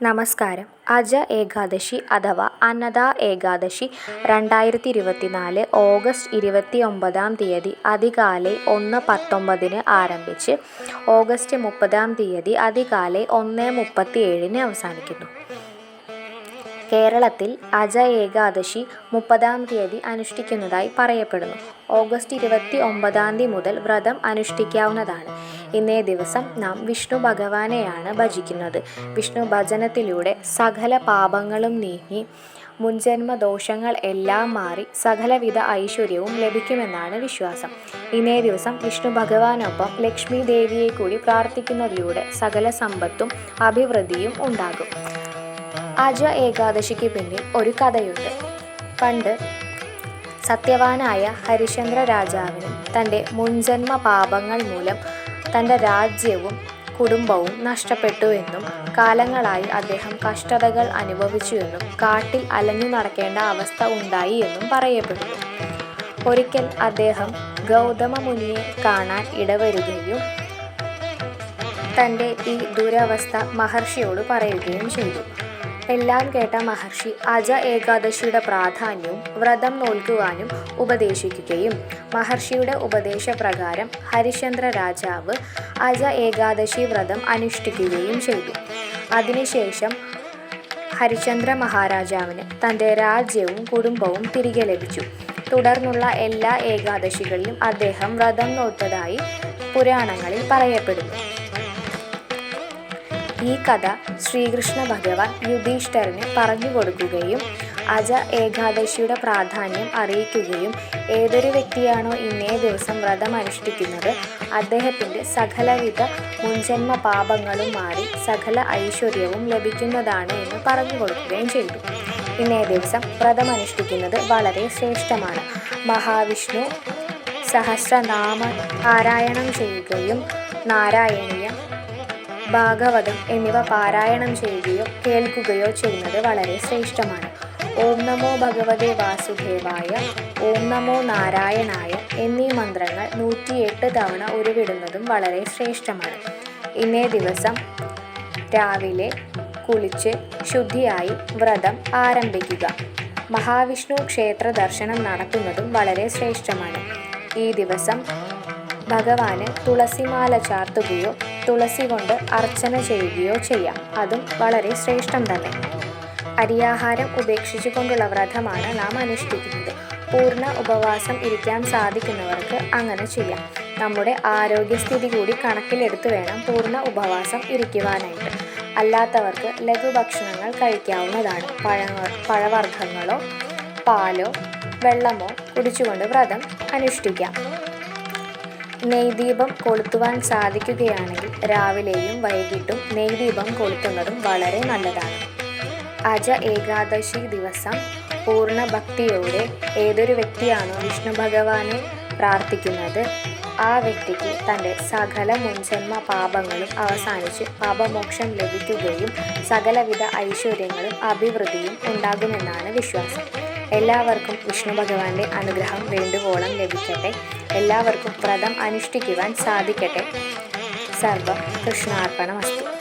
നമസ്കാരം. അജ ഏകാദശി അഥവാ അന്നദ ഏകാദശി രണ്ടായിരത്തി ഇരുപത്തിനാല് ഓഗസ്റ്റ് ഇരുപത്തി ഒമ്പതാം തീയതി അതികാலை ഒന്ന് പത്തൊമ്പതിന് ആരംഭിച്ച് ഓഗസ്റ്റ് മുപ്പതാം തീയതി അതികാலை ഒന്ന് മുപ്പത്തി ഏഴിന് അവസാനിക്കുന്നു. കേരളത്തിൽ അജ ഏകാദശി മുപ്പതാം തീയതി അനുഷ്ഠിക്കുന്നതായി പറയപ്പെടുന്നു. ഓഗസ്റ്റ് ഇരുപത്തി ഒമ്പതാം തീയതി മുതൽ വ്രതം അനുഷ്ഠിക്കാവുന്നതാണ്. ഇന്നേ ദിവസം നാം വിഷ്ണു ഭഗവാനെയാണ് ഭജിക്കുന്നത്. വിഷ്ണു ഭജനത്തിലൂടെ സകല പാപങ്ങളും നീങ്ങി മുൻജന്മ ദോഷങ്ങൾ എല്ലാം മാറി സകലവിധ ഐശ്വര്യവും ലഭിക്കുമെന്നാണ് വിശ്വാസം. ഇന്നേ ദിവസം വിഷ്ണു ഭഗവാനൊപ്പം ലക്ഷ്മി ദേവിയെ കൂടി പ്രാർത്ഥിക്കുന്നതിലൂടെ സകല സമ്പത്തും അഭിവൃദ്ധിയും ഉണ്ടാകും. അജ ഏകാദശിക്ക് പിന്നിൽ ഒരു കഥയുണ്ട്. പണ്ട് സത്യവാനായ ഹരിശ്ചന്ദ്ര രാജാവിന് തന്റെ മുൻജന്മ പാപങ്ങൾ മൂലം തന്റെ രാജ്യവും കുടുംബവും നഷ്ടപ്പെട്ടു എന്നും കാലങ്ങളായി അദ്ദേഹം കഷ്ടതകൾ അനുഭവിച്ചു എന്നും കാട്ടിൽ അലഞ്ഞു നടക്കേണ്ട അവസ്ഥ ഉണ്ടായി എന്നും പറയപ്പെടുന്നു. ഒരിക്കൽ അദ്ദേഹം ഗൗതമ മുനിയെ കാണാൻ ഇടവരുകയും തന്റെ ഈ ദുരവസ്ഥ മഹർഷിയോട് പറയുകയും ചെയ്തു. എല്ലാം കേട്ട മഹർഷി അജ ഏകാദശിയുടെ പ്രാധാന്യവും വ്രതം നോൽക്കുവാനും ഉപദേശിക്കുകയും. മഹർഷിയുടെ ഉപദേശപ്രകാരം ഹരിശ്ചന്ദ്ര രാജാവ് അജ ഏകാദശി വ്രതം അനുഷ്ഠിക്കുകയും ചെയ്തു. അതിനുശേഷം ഹരിശ്ചന്ദ്ര മഹാരാജാവിന് തന്റെ രാജ്യവും കുടുംബവും തിരികെ ലഭിച്ചു. തുടർന്നുള്ള എല്ലാ ഏകാദശികളിലും അദ്ദേഹം വ്രതം നോറ്റതായി പുരാണങ്ങളിൽ പറയപ്പെടുന്നു. ഈ കഥ ശ്രീകൃഷ്ണ ഭഗവാൻ യുധിഷ്ഠരന് പറഞ്ഞു കൊടുക്കുകയും അജ ഏകാദശിയുടെ പ്രാധാന്യം അറിയിക്കുകയും ഏതൊരു വ്യക്തിയാണോ ഇന്നേ ദിവസം വ്രതം അനുഷ്ഠിക്കുന്നത് അദ്ദേഹത്തിന്റെ സകലവിധ മുൻജന്മ പാപങ്ങളും മാറി സകല ഐശ്വര്യവും ലഭിക്കുന്നതാണ് എന്ന് പറഞ്ഞു കൊടുക്കുകയും ചെയ്തു. ഇന്നേ ദിവസം വ്രതം അനുഷ്ഠിക്കുന്നത് വളരെ ശ്രേഷ്ഠമാണ്. മഹാവിഷ്ണു സഹസ്രനാമ പാരായണം ചെയ്യുകയും നാരായണീയം ഭാഗവതം എന്നിവ പാരായണം ചെയ്യുകയോ കേൾക്കുകയോ ചെയ്യുന്നത് വളരെ ശ്രേഷ്ഠമാണ്. ഓം നമോ ഭഗവതേ വാസുദേവായ ഓം നമോ നാരായണായ എന്നീ മന്ത്രങ്ങൾ നൂറ്റിയെട്ട് തവണ ഉരുവിടുന്നതും വളരെ ശ്രേഷ്ഠമാണ്. ഇന്നേ ദിവസം രാവിലെ കുളിച്ച് ശുദ്ധിയായി വ്രതം ആരംഭിക്കുക. മഹാവിഷ്ണു ക്ഷേത്ര ദർശനം നടത്തുന്നതും വളരെ ശ്രേഷ്ഠമാണ്. ഈ ദിവസം ഭഗവാന് തുളസിമാല ചാർത്തുകയോ തുളസി കൊണ്ട് അർച്ചന ചെയ്യുകയോ ചെയ്യാം. അതും വളരെ ശ്രേഷ്ഠം തന്നെ. അരിയാഹാരം ഉപേക്ഷിച്ചുകൊണ്ടുള്ള വ്രതമാണ് നാം അനുഷ്ഠിക്കുന്നത്. പൂർണ ഉപവാസം ഇരിക്കാൻ സാധിക്കുന്നവർക്ക് അങ്ങനെ ചെയ്യാം. നമ്മുടെ ആരോഗ്യസ്ഥിതി കൂടി കണക്കിലെടുത്ത് വേണം പൂർണ ഉപവാസം ഇരിക്കുവാനായിട്ട്. അല്ലാത്തവർക്ക് ലഘുഭക്ഷണങ്ങൾ കഴിക്കാവുന്നതാണ്. പഴങ്ങൾ പഴവർഗങ്ങളോ പാലോ വെള്ളമോ കുടിച്ചുകൊണ്ട് വ്രതം അനുഷ്ഠിക്കാം. നെയ്ദീപം കൊളുത്തുവാൻ സാധിക്കുകയാണെങ്കിൽ രാവിലെയും വൈകിട്ടും നെയ്ദീപം കൊളുത്തുന്നതും വളരെ നല്ലതാണ്. അജ ഏകാദശി ദിവസം പൂർണ ഭക്തിയോടെ ഏതൊരു വ്യക്തിയാണോ വിഷ്ണു ഭഗവാനെ പ്രാർത്ഥിക്കുന്നത് ആ വ്യക്തിക്ക് തന്റെ സകല മുൻജന്മ പാപങ്ങളും അവസാനിച്ച് പാപമോക്ഷം ലഭിക്കുകയും സകലവിധ ഐശ്വര്യങ്ങളും അഭിവൃദ്ധിയും ഉണ്ടാകുമെന്നാണ് വിശ്വാസം. എല്ലാവർക്കും വിഷ്ണു ഭഗവാന്റെ അനുഗ്രഹം വേണ്ടുവോളം ലഭിക്കട്ടെ. എല്ലാവർക്കും വ്രതം അനുഷ്ഠിക്കുവാൻ സാധിക്കട്ടെ. സർവം കൃഷ്ണാർപ്പണമസ്തു.